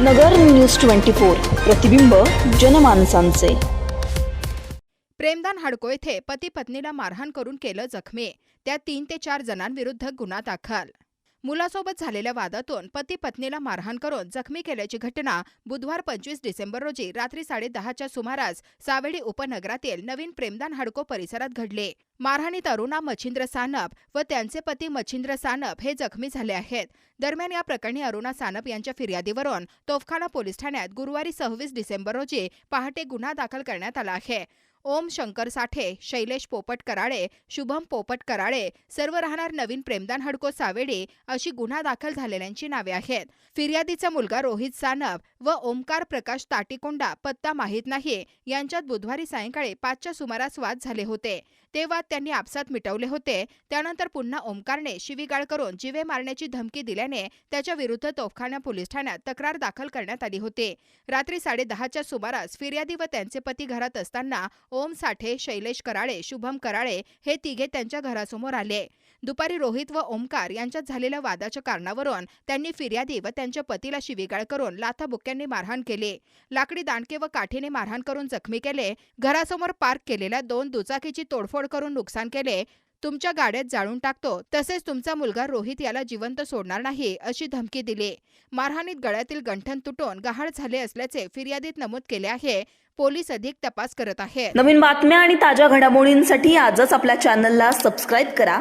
नगर news twenty four प्रतिबिंब जनमानसांचे. प्रेमदान हाडको येथे पती पत्नीला मारहाण करून केलं जखमी. त्या तीन ते चार जणांविरुद्ध गुन्हा दाखल. मुलासोबत झालेल्या वादातून पती पत्नीला मारहाण करून जखमी केल्याची घटना बुधवार पंचवीस डिसेंबर रोजी रात्री साडेदहाच्या सुमारास सावेडी उपनगरातील नवीन प्रेमदान हाडको परिसरात घडले. मारहाणीत अरुणा मच्छिंद्र सानप व त्यांचे पती मच्छिंद्र सानप हे जखमी झाले आहेत. दरम्यान या प्रकरणी अरुणा सानप यांच्या फिर्यादीवरून तोफखाना पोलीस ठाण्यात गुरुवारी सव्वीस डिसेंबर रोजी पहाटे गुन्हा दाखल करण्यात आला आहे. ओम शंकर साठे शैलेश पोपट कराळे शुभम पोपट कराळे सर्व राहणार नवीन प्रेमदान हडको सावेडी अशी गुन्हा दाखल झालेल्यांची नावे आहेत. फिर्यादीचा मुलगा रोहित सानप व ओमकार प्रकाश ताटीकोंडा पत्ता माहीत नाही. यांच्यात बुधवारी सायंकाळी पाचच्या सुमारास वाद झाले होते. ते वाद त्यांनी आपसात मिटवले होते. त्यानंतर पुन्हा ओमकारने शिवीगाळ करून जिवे मारण्याची धमकी दिल्याने त्याच्या विरुद्ध तोफखाना पोलीस ठाण्यात तक्रार दाखल करण्यात आली होती. रात्री साडेदहाच्या सुमारास फिर्यादी व त्यांचे पती घरात असताना ओम साठे शैलेश कराळे शुभम कराळे हे तिघे त्यांच्या घरासमोर आले. दुपारी रोहित व ओमकार यांच्यात झालेल्या वादाच्या कारणावरून त्यांनी फिर्यादी व त्यांच्या पतीला शिवीगाळ करून लाथाबुक्यांनी मारहाण केली. लाकडी दांडके व काठीने मारहाण करून जखमी केले. घरासमोर पार्क केलेल्या दोन दुचाकीची तोडफोड करून नुकसान केले. तुमच्या गाड्यात जाळून टाकतो. तसेच तुमचा मुलगा रोहित याला जिवंत सोडणार नाही अशी धमकी दिली. मारहाणीत गळ्यातील गंठन तुटून गहाळ झाले असल्याचे फिर्यादीत नमूद केले आहे. पोलीस अधिक तपास करत आहेत. नवीन बातम्या आणि ताज्या घडामोडींसाठी आजच आपल्या चॅनलला सबस्क्राईब करा.